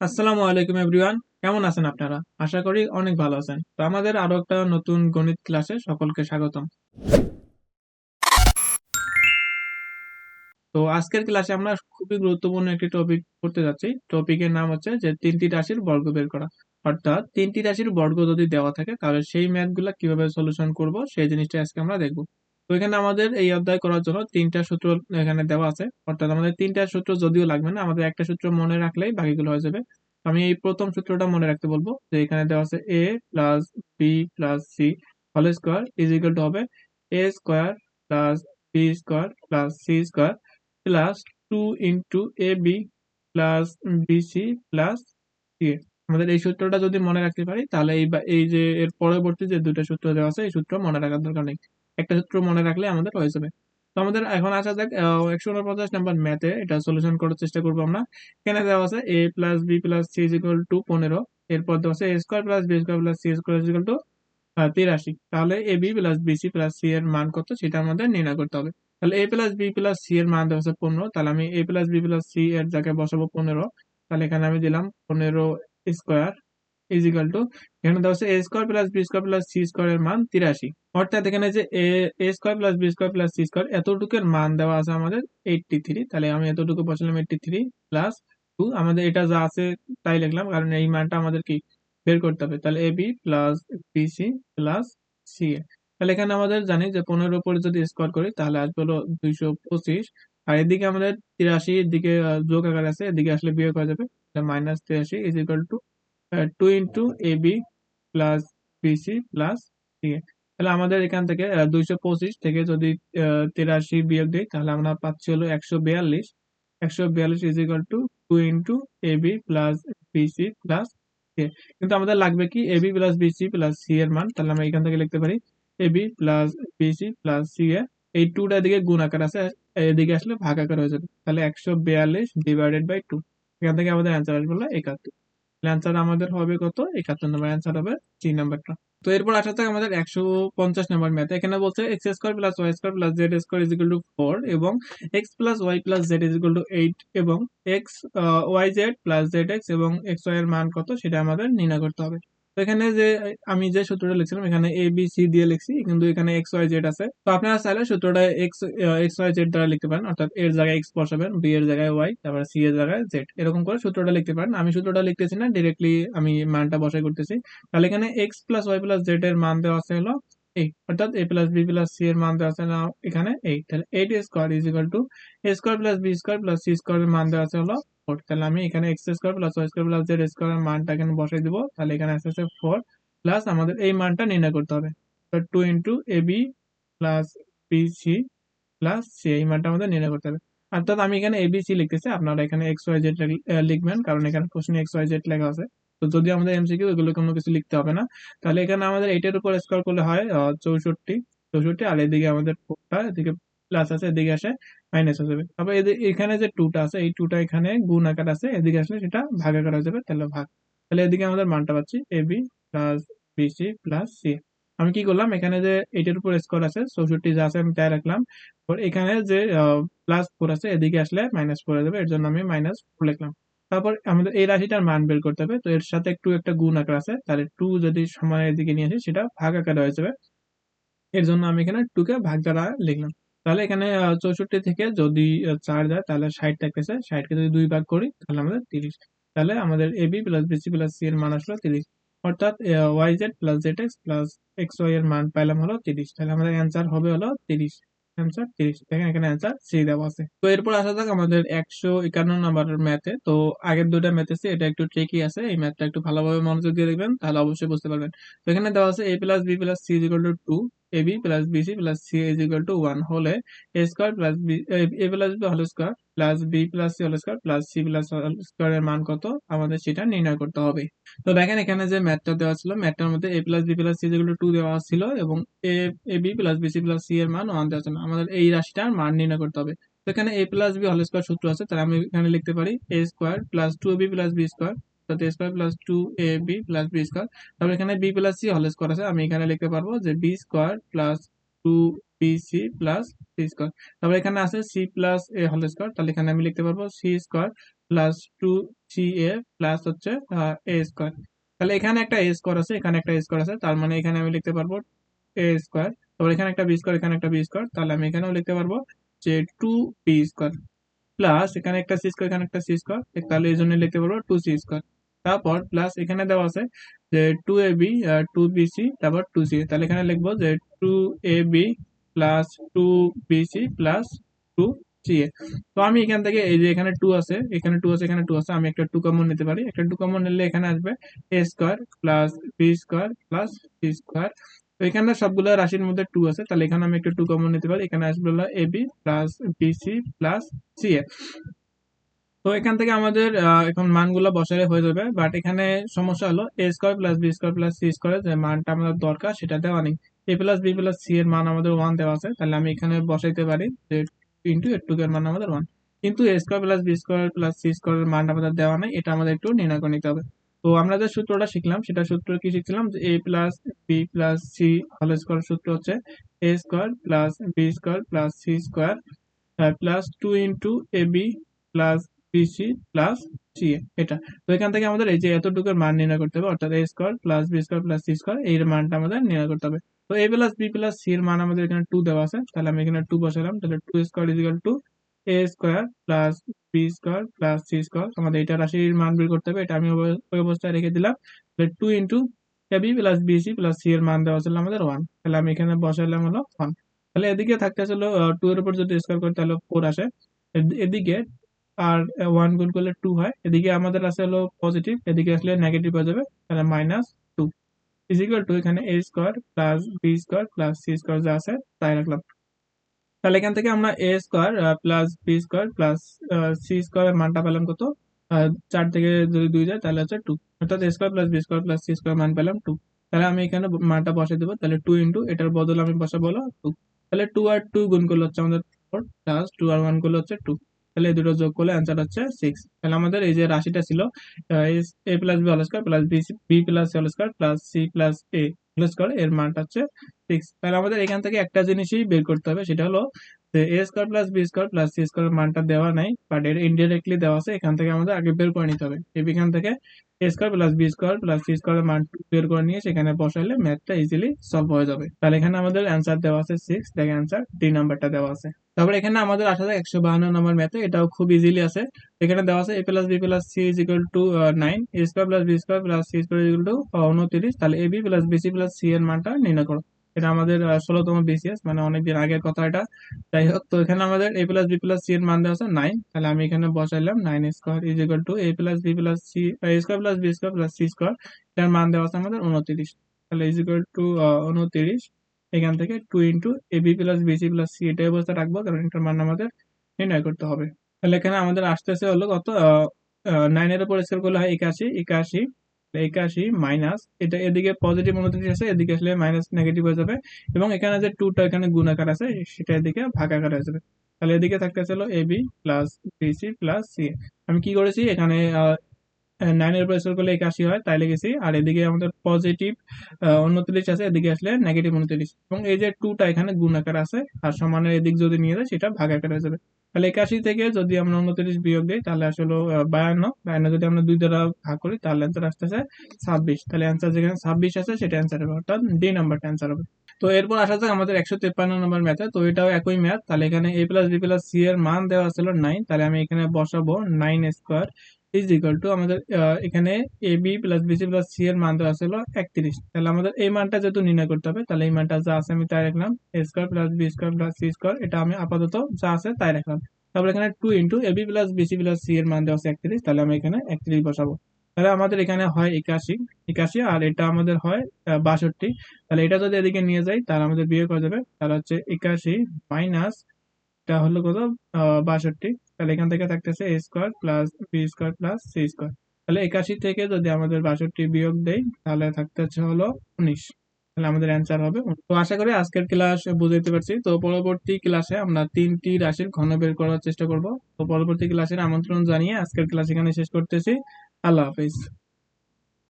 আসসালামু আলাইকুম এভরিওয়ান কেমন আছেন আপনারা? আশা করি অনেক ভালো আছেন। তো আমাদের আরও একটা নতুন গণিত ক্লাসে সকলকে স্বাগতম। তো আজকের ক্লাসে আমরা খুবই গুরুত্বপূর্ণ একটি টপিক করতে যাচ্ছি। টপিকের নাম হচ্ছে যে তিনটি রাশির বর্গ বের করা। অর্থাৎ তিনটি রাশির বর্গ যদি দেওয়া থাকে, তাহলে সেই ম্যাথগুলো কীভাবে সলিউশন করব, সেই জিনিসটা আজকে আমরা দেখব। তো এখানে আমাদের এই অধ্যায় করার জন্য তিনটা সূত্র এখানে দেওয়া আছে। অর্থাৎ আমাদের তিনটা সূত্র যদিও লাগবে না, আমাদের একটা সূত্র মনে রাখলেই বাকিগুলো হয়ে যাবে। আমি এই প্রথম সূত্রটা মনে রাখতে বলব যে এখানে দেওয়া আছে A plus B plus C whole square is equal to হবে A square plus B square plus C square plus two into A B plus B C plus C আমাদের এই সূত্রটা যদি মনে রাখতে পারি, তাহলে এই যে এর পরবর্তী যে দুটো সূত্র দেওয়া আছে, এই সূত্র মনে রাখার দরকার নেই। একটা সূত্র মনে রাখলে আমাদের হয়ে যাবে। তো আমাদের এখন আসা যাক একশো উনপঞ্চাশ নাম্বার ম্যাথে এটা সলিউশন করার চেষ্টা করব আমরা। এখানে দেওয়া আছে A plus B plus C is equal to পনেরো, এরপর দেওয়া আছে A square plus B square plus C square equal to তিরাশি। তাহলে A B plus BC plus C এর মান কত সেটা আমাদের নির্ণয় করতে হবে। তাহলে A plus B plus C এর মান দেওয়া আছে পনেরো, তাহলে আমি A plus B plus C এর জায়গায় বসাবো পনেরো। তাহলে এখানে আমি দিলাম পনেরো স্কোয়ার ইজ ইকাল টু এখানে দেওয়া আছে A square plus B square plus C square এর মান তিরাশি। অর্থাৎ এখানে যে A square plus B square plus C square এতটুকুর মান দেওয়া আছে আমাদের এইটটি থ্রি তাহলে আমি এতটুকু বসালাম এইটটি থ্রি প্লাস টু আমাদের এটা যা আছে তাই লিখলাম কারণ এই মানটা আমাদের কি বের করতে হবে। তাহলে A B plus BC plus C এ তাহলে এখানে আমাদের জানি যে পনেরোর উপরে যদি স্কোয়ার করি তাহলে আসবে হলো দুইশো পঁচিশ। আর এদিকে আমাদের তিরাশি এদিকে আহ, যোগ আকার আছে এদিকে আসলে বিয়োগ হয়ে যাবে। মাইনাস তিরাশি is equal to two into A B plus BC plus C তাহলে আমাদের এখান থেকে দুইশো পঁচিশ থেকে যদি তিরাশি বিয়োগ দিই, তাহলে আমরা পাচ্ছি হলো একশো বিয়াল্লিশ। একশো বিয়াল্লিশ is equal to two into A B plus BC plus C কিন্তু আমাদের লাগবে কি? A B plus BC plus C এর মান। তাহলে আমরা এখান থেকে লিখতে পারি A B plus BC plus C এ এই টুটা দিকে গুণ আকার আছে, এদিকে আসলে ভাগ আকার হয়ে যাবে। তাহলে একশো বিয়াল্লিশ ডিভাইডেড বাই টু এখান থেকে আমাদের অ্যান্সার আসবে হলো অ্যান্সার আমাদের হবে কত? একাত্তর নম্বর অ্যান্সার হবে তিন নম্বরটা তো এরপর আসা থাকে আমাদের একশো পঞ্চাশ নম্বর ম্যাথ এখানে বলছে X square plus Y square plus Z square is equal to four এবং X plus Y plus Z is equal to eight এবং X Y Z plus Z X এবং এক্স ওয়াই এর মান কত? সেটা আমাদের নির্ণয় করতে হবে। এখানে যে আমি যে সূত্রটা লিখছিলাম, এখানে এ বি সি দিয়ে লিখছি, কিন্তু এখানে এক্স ওয়াই জেড আছে। তো আপনারা চাইলে সূত্রটা এক্স এক্স ওয়াই জেড দ্বারা লিখতে পারেন, অর্থাৎ এর জায়গায় এক্স বসাবেন বি এর জায়গায় ওয়াই তারপর সি এর জায়গায় জেড এরকম করে সূত্রটা লিখতে পারেন। আমি সূত্রটা লিখতেছি না ডিরেক্টলি আমি মানটা বসাই করতেছি। তাহলে এখানে X plus Y plus Z এর মান দেওয়া আছে হলো এইট অর্থাৎ A plus B plus C এর মান দেওয়া আছে না এখানে তাহলে eight square is equal to A square plus B square plus C square এর মান দেওয়া আছে হলো ফোর তাহলে আমি এখানে X square plus Y square plus Z square এর মানটা এখানে বসাই তাহলে এখানে ফোর প্লাস আমাদের এই মানটা নির্ণয় করতে হবে। Two into A B plus B C plus C এই মানটা আমাদের নির্ণয় করতে হবে। অর্থাৎ আমি এখানে এবিসি লিখতেছি, আপনারা এখানে এক্স ওয়াই জেড লিখবেন, কারণ এখানে প্রশ্নে এক্স ওয়াই জেড লেখা আছে। তো যদি আমাদের এমসিকিউ এগুলো কোনো কিছু লিখতে হবে না, তাহলে এখানে আমাদের এইটার উপর স্কোয়ার করলে হয় চৌষট্টি চৌষট্টি, আর এদিকে আমাদের ফোরটা এদিকে প্লাস আছে, এদিকে আসে মাইনাস হয়ে যাবে। তারপর এখানে যে টুটা আছে, এই টুটা এখানে গুণ আকার আছে, এদিকে আসলে সেটা ভাগ আকার হয়ে যাবে, তাহলে ভাগ। তাহলে এদিকে আমাদের মানটা পাচ্ছি A B plus BC plus C আমি কি করলাম, এখানে যে এইটার উপর স্কোয়ার আছে, চৌষট্টি যা আছে আমি তাই রাখলাম। এখানে যে প্লাস ফোর আছে, এদিকে আসলে মাইনাস ফোর যাবে, এর জন্য আমি মাইনাস ফোর লিখলাম। তারপর আমাদের এই রাশিটার মান বের করতে হবে। তো এর সাথে একটু একটা গুণ আকার আছে। তাহলে টু যদি সমান এদিকে নিয়ে আসি, সেটা ভাগ আকারে হয়ে যাবে। এর জন্য আমি এখানে টু কে ভাগ দ্বারা লিখলাম। তাহলে এখানে চৌষট্টি থেকে যদি চার যায়, তাহলে ষাট থাকতেছে ষাটকে যদি দুই ভাগ করি, তাহলে আমাদের তিরিশ। তাহলে আমাদের A B plus BC plus C এর মান আসলো তিরিশ। অর্থাৎ Y Z plus Z X plus X Y এর মান পাইলাম হলো তিরিশ। তাহলে আমাদের অ্যান্সার হবে হলো তিরিশ। অ্যান্সার তিরিশ, দেখেন এখানে অ্যান্সার সি দেওয়া আছে। তো এরপর আসা যাক আমাদের একশো একান্ন নাম্বার ম্যাথে তো আগের দুটা ম্যাথ এটা একটু ট্রিকি আছে, এই ম্যাথটা একটু ভালোভাবে মনোযোগ দিয়ে দেখবেন, তাহলে অবশ্যই বুঝতে পারবেন। তো এখানে দেওয়া আছে A plus B plus C equal to two A B plus BC plus C is equal to one হলে A square plus B A plus B whole square plus B plus C whole square plus C plus square এর মান কত? আমাদের সেটা নির্ণয় করতে হবে। তো দেখেন এখানে যে ম্যাথটা দেওয়া ছিল ম্যাথটার মধ্যে A plus B plus C two two দেওয়া ছিল এবং A A B plus BC plus C এর মান ওয়ান দেওয়া ছিল। আমাদের এই রাশিটার মান নির্ণয় করতে হবে। তো এখানে A plus B whole square সূত্র আছে, তাহলে আমি এখানে লিখতে পারি A square plus two B plus B square অর্থাৎ A square plus two A B plus B square তারপর এখানে B plus C whole square আছে। আমি এখানে লিখতে পারব যে B square plus two B C plus C square তারপর এখানে আছে C plus A whole square তাহলে এখানে আমি লিখতে পারব C square plus two C A plus হচ্ছে এ স্কোয়ার তাহলে এখানে একটা এ স্কোয়ার আছে, এখানে একটা স্কোয়ার আছে। তার মানে এখানে আমি লিখতে পারব এ স্কোয়ার তারপর এখানে একটা বি স্কোয়ার এখানে একটা বি স্কোয়ার তাহলে আমি এখানেও লিখতে পারব যে টু বি স্কোয়ার প্লাস এখানে একটা সি স্কোয়ার এখানে একটা সি স্কোয়ার তাহলে এই জন্য লিখতে পারব টু সি স্কোয়ার তারপর প্লাস এখানে দেওয়া আছে যে two A B two B C তারপর টু সি তাহলে এখানে লিখব যে two A B plus two B C plus two C A তো আমি এখান থেকে এই যে এখানে টু আছে, এখানে টু আছে, এখানে টু আছে, আমি একটা টু কমন নিতে পারি। একটা টু কমন নিলে এখানে আসবে A square plus B square plus C square তো এখানে সবগুলো রাশির মধ্যে টু আছে, তাহলে এখানে আমি একটা টু কমন নিতে পারি। এখানে আসবে হলো A B plus B C plus C A তো এখান থেকে আমাদের এখন মানগুলো বসালে হয়ে যাবে। বাট এখানে সমস্যা হলো A square plus B square plus C square যে মানটা আমাদের দরকার, সেটা দেওয়া নেই। A plus B plus C এর মান আমাদের ওয়ান দেওয়া আছে, তাহলে আমি এখানে বসাইতে পারি যে ইন্টু এর টু এর মান আমাদের ওয়ান কিন্তু A square plus B square plus C square এর মানটা আমাদের দেওয়া নেই, এটা আমাদের একটু নির্ণয় করে নিতে হবে। তো আমরা যে সূত্রটা শিখলাম, সেটা সূত্র কি শিখছিলাম? যে A plus B plus C whole square সূত্র হচ্ছে A square plus B square plus C square plus two into A B plus BC plus C এটা। তো এখান থেকে আমাদের এই যে এতটুকুর মান নির্ণয় করতে হবে, অর্থাৎ A square plus B square plus C square এই মানটা আমাদের নির্ণয় করতে হবে। তো A plus B plus C এর মান আমাদের এখানে টু দেওয়া আছে, তাহলে আমি এখানে টু বসালাম, তাহলে two square equal two A square plus B square plus C square আমাদের এটা রাশির মান বের করতে হবে, এটা আমি ওই- অবস্থায় রেখে দিলাম। তাহলে two into A B plus BC plus C এর মান দেওয়া ছিল আমাদের ওয়ান তাহলে আমি এখানে বসালাম হলো ওয়ান তাহলে এদিকে থাকতে ছিল টু এর উপর যদি স্কোয়ার করি তাহলে ফোর আসে। এদিকে আর ওয়ান গুণ করলে টু হয়। এদিকে আমাদের আছে হলো পজিটিভ এদিকে আসলে নেগেটিভ হয়ে যাবে, তাহলে মাইনাস টু ইজিক্যাল টু এখানে A square plus B square plus C square যা আছে, তাই রাখলাম। তাহলে এখান থেকে আমরা A square plus B square plus C square মানটা পেলাম কত? চার থেকে যদি দুই যায়, তাহলে হচ্ছে টু অর্থাৎ A square plus B square plus C square মান পেলাম টু তাহলে আমি এখানে মানটা বসে দেবো, তাহলে টু ইন্টু এটার বদলে আমি বসাবো হলো টু তাহলে টু আর টু গুণ করলে হচ্ছে আমাদের ফোর প্লাস টু আর ওয়ান করলে হচ্ছে টু তাহলে দুটো যোগ করলে অ্যান্সার হচ্ছে সিক্স তাহলে আমাদের এই যে রাশিটা ছিল A plus B whole square plus B B plus whole square plus C plus A whole square এর মানটা হচ্ছে সিক্স তাহলে আমাদের এখান থেকে একটা জিনিসই বের করতে হবে, সেটা হলো যে A square plus B square plus C square মানটা দেওয়া নাই বাট এটা ইনডিরেক্টলি দেওয়া আছে, এখান থেকে আমাদের আগে বের করে নিতে হবে। এখান থেকে A square plus B square plus C square মান বের করে নিয়ে সেখানে বসাইলে ম্যাথটা ইজিলি সলভ হয়ে যাবে। তাহলে এখানে আমাদের অ্যান্সার দেওয়া আছে সিক্স দেখে অ্যান্সার ডি নাম্বারটা দেওয়া আছে। তারপর এখানে আমাদের আসা যায় একশো বাহান্ন নম্বর ম্যাথে এটাও খুব ইজিলি আছে। এখানে দেওয়া আছে A plus B plus C is equal to nine A square plus B square plus C square equal to উনত্রিশ, তাহলে A B plus BC plus C এর মানটা নির্ণয় করো। এটা আমাদের ষোলোতম বিসিএস মানে অনেকদিন আগের কথা এটা। যাই হোক তো এখানে আমাদের A plus B plus C এর মান দেওয়া আছে নাইন তাহলে আমি এখানে বসাইলাম nine square is equal to A plus B plus C A square plus B square plus C square এটার মান দেওয়া আছে আমাদের উনত্রিশ। তাহলে ইজ ইকুয়াল টু উনত্রিশ। এখান থেকে two into A B plus BC plus C এটা অবস্থা রাখব, কারণ এটার মান আমাদের নির্ণয় করতে হবে। তাহলে এখানে আমাদের আসতে আসতেছে হলো কত? নাইনের উপর স্কোয়ার করলে হয় একাশি। একাশি একাশি মাইনাস এটা এদিকে পজিটিভ উনত্রিশ আছে, এদিকে আসলে মাইনাস নেগেটিভ হয়ে যাবে। এবং এখানে যে টুটা এখানে গুণ আকার আছে, সেটা এদিকে ভাগ আকার হয়ে যাবে। তাহলে এদিকে থাকতেছে হলো A B plus BC plus C আমি কি করেছি? এখানে নাইনের উপর স্কোয়ার করলে একাশি হয়, তাই লিখেছি। আর এদিকে আমাদের পজিটিভ উনত্রিশ আছে, এদিকে আসলে নেগেটিভ উনত্রিশ। এবং এই যে টুটা এখানে গুণ আকার আছে আর সমানের এদিক যদি নিয়ে যায়, সেটা ভাগ আকার হয়ে যাবে। তাহলে একাশি থেকে যদি আমরা উনত্রিশ বিয়োগ দিই, তাহলে আসলে বায়ান্ন। বায়ান্ন যদি আমরা দুই দ্বারা ভাগ করি, তাহলে অ্যান্সার আসতেছে ছাব্বিশ। তাহলে অ্যান্সার যেখানে ছাব্বিশ আছে, সেটা অ্যান্সার হবে। অর্থাৎ ডি নাম্বারটা অ্যান্সার হবে। তো এরপর আসা যাক আমাদের একশো তেপ্পান্ন নম্বর ম্যাথে তো এটাও একই ম্যাথ তাহলে এখানে A plus B plus C এর মান দেওয়া ছিল নাইন তাহলে আমি এখানে বসাবো nine square is equal to আমাদের এখানে A B plus BC plus C এর মান দেওয়া ছিল একত্রিশ। তাহলে আমাদের এই মানটা যেহেতু নির্ণয় করতে হবে, তাহলে এই মানটা যা আছে আমি তাই রাখলাম। A square plus B square plus C square এটা আমি আপাতত যা আছে তাই রাখলাম। তারপর এখানে two into B plus BC plus C এর মান দেওয়া আছে একত্রিশ, তাহলে আমি এখানে একত্রিশ বসাবো। তাহলে আমাদের এখানে হয় একাশি একাশি, আর এটা আমাদের হয় বাষট্টি। তাহলে এটা যদি এদিকে নিয়ে যাই, তাহলে আমাদের বিয়োগ হয়ে যাবে, তাহলে হচ্ছে একাশি মাইনাস এটা হলো কত? বাষট্টি। তাহলে এখান থেকে থাকতেছে A square plus B square plus C square তাহলে একাশি থেকে যদি আমাদের বাষট্টি বিয়োগ দেই, তাহলে থাকতেছে হলো উনিশ। তাহলে আমাদের অ্যান্সার হবে তো আশা করি আজকের ক্লাস বুঝাইতে পারছি। তো পরবর্তী ক্লাসে আমরা তিনটি রাশির ঘন বের করার চেষ্টা করব। তো পরবর্তী ক্লাসের আমন্ত্রণ জানিয়ে আজকের ক্লাস এখানে শেষ করতেছি। আল্লাহ হাফিজ।